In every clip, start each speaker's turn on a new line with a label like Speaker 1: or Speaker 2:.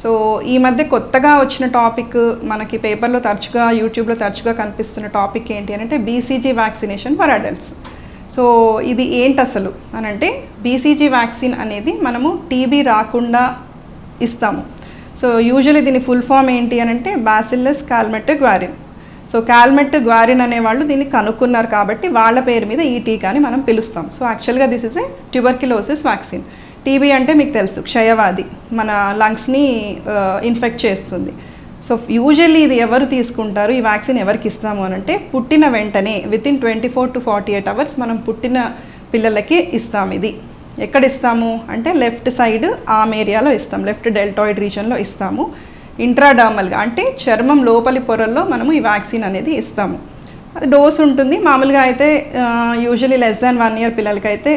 Speaker 1: So ఈ మధ్య కొత్తగా వచ్చిన టాపిక్ మనకి పేపర్లో తరచుగా యూట్యూబ్లో తరచుగా కనిపిస్తున్న టాపిక్ ఏంటి అని అంటే BCG vaccination for adults so ఇది ఏంటి అసలు అని అంటే బీసీజీ వ్యాక్సిన్ అనేది మనము టీబీ రాకుండా ఇస్తాము. సో యూజువలీ దీని ఫుల్ ఫామ్ ఏంటి అని అంటే బాసిల్లస్ కాల్మెట్ గ్వారిన్ సో కాల్మెట్ గ్వారిన్ అనేవాళ్ళు దీన్ని కనుక్కున్నారు కాబట్టి వాళ్ళ పేరు మీద ఈ టీకాని మనం పిలుస్తాం. సో యాక్చువల్గా this is a tuberculosis vaccine TB అంటే మీకు తెలుసు క్షయవాది. మన లంగ్స్ని ఇన్ఫెక్ట్ చేస్తుంది. సో యూజువల్లీ ఇది ఎవరు తీసుకుంటారు ఈ వ్యాక్సిన్ ఎవరికి ఇస్తాము అని అంటే పుట్టిన వెంటనే within twenty four to forty eight hours మనం పుట్టిన పిల్లలకి ఇస్తాం ఇది. ఎక్కడ ఇస్తాము అంటే లెఫ్ట్ సైడ్ ఆమ్ ఏరియాలో ఇస్తాం లెఫ్ట్ డెల్టాయిడ్ రీజన్లో ఇస్తాము. ఇంట్రాడామల్గా అంటే చర్మం లోపలి పొరల్లో మనము ఈ వ్యాక్సిన్ అనేది ఇస్తాము. అది డోస్ ఉంటుంది మామూలుగా అయితే usually less than one year పిల్లలకైతే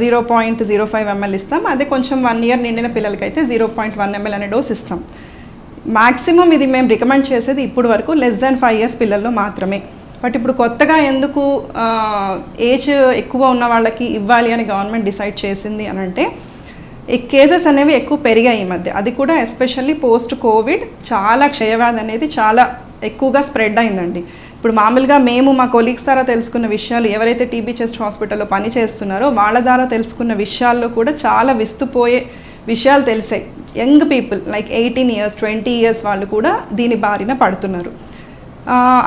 Speaker 1: zero point zero five ml ఇస్తాం. అదే కొంచెం వన్ ఇయర్ నిండిన పిల్లలకైతే జీరో పాయింట్ వన్ ఎంఎల్ అనే డోస్ ఇస్తాం. మ్యాక్సిమం ఇది మేము రికమెండ్ చేసేది ఇప్పుడు వరకు లెస్ దాన్ ఫైవ్ ఇయర్స్ పిల్లల్లో మాత్రమే. బట్ ఇప్పుడు కొత్తగా ఎందుకు ఏజ్ ఎక్కువ ఉన్న వాళ్ళకి ఇవ్వాలి అని గవర్నమెంట్ డిసైడ్ చేసింది అని అంటే ఈ కేసెస్ అనేవి ఎక్కువ పెరిగాయి ఈ మధ్య. అది కూడా ఎస్పెషల్లీ పోస్ట్ కోవిడ్ చాలా క్షయవ్యాధి అనేది చాలా ఎక్కువగా స్ప్రెడ్ అయిందండి. ఇప్పుడు మామూలుగా మేము మా కొలీగ్స్ ద్వారా తెలుసుకున్న విషయాలు ఎవరైతే టీబీ చెస్ట్ హాస్పిటల్లో పని చేస్తున్నారో వాళ్ళ ద్వారా తెలుసుకున్న విషయాల్లో కూడా చాలా విస్తుపోయే విషయాలు తెలిసాయి. Young people like eighteen years twenty years వాళ్ళు కూడా దీని బారిన పడుతున్నారు.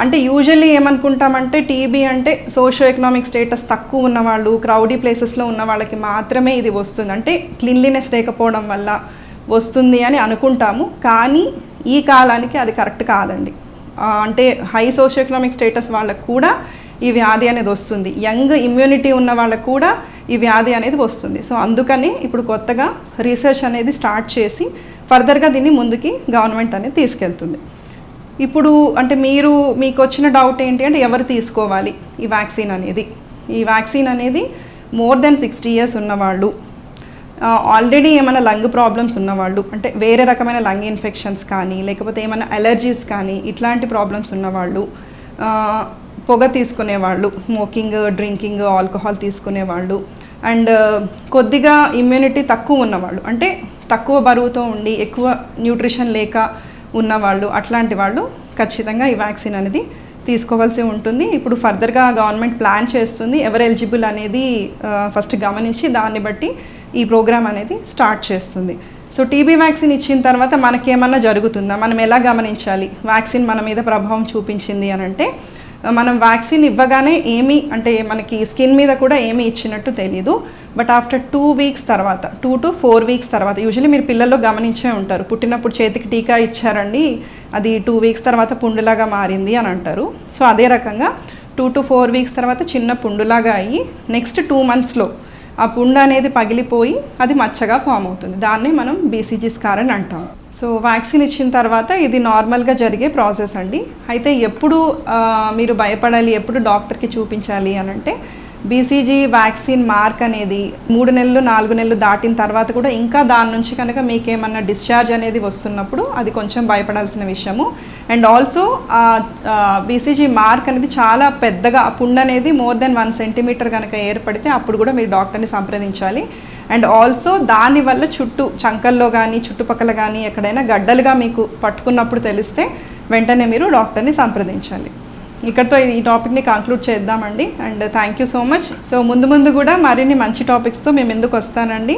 Speaker 1: అంటే యూజువల్లీ ఏమనుకుంటామంటే టీబీ అంటే సోషో ఎకనామిక్ స్టేటస్ తక్కువ ఉన్నవాళ్ళు క్రౌడీ ప్లేసెస్లో ఉన్న వాళ్ళకి మాత్రమే ఇది వస్తుంది. అంటే క్లీన్లీనెస్ లేకపోవడం వల్ల వస్తుంది అని అనుకుంటాము. కానీ ఈ కాలానికి అది కరెక్ట్ కాదండి. అంటే హై సోషో ఎకనామిక్ స్టేటస్ వాళ్ళకు కూడా ఈ వ్యాధి అనేది వస్తుంది. యంగ్ ఇమ్యూనిటీ ఉన్న వాళ్ళకు కూడా ఈ వ్యాధి అనేది వస్తుంది. సో అందుకని ఇప్పుడు కొత్తగా రీసెర్చ్ అనేది స్టార్ట్ చేసి ఫర్దర్గా దీన్ని ముందుకి గవర్నమెంట్ అనేది తీసుకెళ్తుంది. ఇప్పుడు అంటే మీరు మీకు వచ్చిన డౌట్ ఏంటి అంటే ఎవరు తీసుకోవాలి ఈ వ్యాక్సిన్ అనేది? ఈ వ్యాక్సిన్ అనేది మోర్ దెన్ సిక్స్టీ ఇయర్స్ ఉన్నవాళ్ళు. ఆల్రెడీ ఏమైనా లంగ్ ప్రాబ్లమ్స్ ఉన్నవాళ్ళు అంటే వేరే రకమైన లంగ్ ఇన్ఫెక్షన్స్ కానీ లేకపోతే ఏమైనా అలర్జీస్ కానీ ఇట్లాంటి ప్రాబ్లమ్స్ ఉన్నవాళ్ళు పొగ తీసుకునేవాళ్ళు స్మోకింగ్ డ్రింకింగ్ ఆల్కహాల్ తీసుకునేవాళ్ళు అండ్ కొద్దిగా ఇమ్యూనిటీ తక్కువ ఉన్నవాళ్ళు అంటే తక్కువ బరువుతో ఉండి ఎక్కువ న్యూట్రిషన్ లేక ఉన్నవాళ్ళు అట్లాంటి వాళ్ళు ఖచ్చితంగా ఈ వ్యాక్సిన్ అనేది తీసుకోవాల్సి ఉంటుంది. ఇప్పుడు ఫర్దర్గా గవర్నమెంట్ ప్లాన్ చేస్తుంది ఎవరు ఎలిజిబుల్ అనేది ఫస్ట్ గమనించి దాన్ని బట్టి ఈ ప్రోగ్రామ్ అనేది స్టార్ట్ చేస్తుంది. సో టీబీ వ్యాక్సిన్ ఇచ్చిన తర్వాత మనకేమన్నా జరుగుతుందా? మనం ఎలా గమనించాలి? వ్యాక్సిన్ మన మీద ప్రభావం చూపించింది అని అంటే మనం వ్యాక్సిన్ ఇవ్వగానే ఏమీ అంటే మనకి స్కిన్ మీద కూడా ఏమీ ఇచ్చినట్టు తెలీదు. బట్ ఆఫ్టర్ టూ వీక్స్ తర్వాత టూ టు ఫోర్ వీక్స్ తర్వాత యూజువలీ మీరు పిల్లల్లో గమనించే ఉంటారు. పుట్టినప్పుడు చేతికి టీకా ఇచ్చారండి అది టూ వీక్స్ తర్వాత పుండులాగా మారింది అని అంటారు. సో అదే రకంగా టూ టు ఫోర్ వీక్స్ తర్వాత చిన్న పుండులాగా అయ్యి నెక్స్ట్ టూ మంత్స్లో ఆ పుండు అనేది పగిలిపోయి అది మచ్చగా ఫామ్ అవుతుంది. దాన్ని మనం బీసీజీ స్కార్ అని అంటాం. సో వ్యాక్సిన్ ఇచ్చిన తర్వాత ఇది నార్మల్గా జరిగే ప్రాసెస్ అండి. అయితే ఎప్పుడు మీరు భయపడాలి ఎప్పుడు డాక్టర్కి చూపించాలి అని అంటే బీసీజీ వ్యాక్సిన్ మార్క్ అనేది మూడు నెలలు నాలుగు నెలలు దాటిన తర్వాత కూడా ఇంకా దాని నుంచి కనుక మీకేమన్నా డిశ్చార్జ్ అనేది వస్తున్నప్పుడు అది కొంచెం భయపడాల్సిన విషయము. అండ్ ఆల్సో బీసీజీ మార్క్ అనేది చాలా పెద్దగా పుండ్ అనేది మోర్ దెన్ వన్ సెంటీమీటర్ కనుక ఏర్పడితే అప్పుడు కూడా మీరు డాక్టర్ని సంప్రదించాలి. అండ్ ఆల్సో దానివల్ల చుట్టూ చంకల్లో కానీ చుట్టుపక్కల కానీ ఎక్కడైనా గడ్డలుగా మీకు పట్టుకున్నప్పుడు తెలిస్తే వెంటనే మీరు డాక్టర్ని సంప్రదించాలి. ఇక్కడతో ఈ టాపిక్ని కంక్లూడ్ చేద్దామండి. And thank you so much so ముందు ముందు కూడా మరిన్ని మంచి టాపిక్స్తో మేము ఎందుకు వస్తానండి.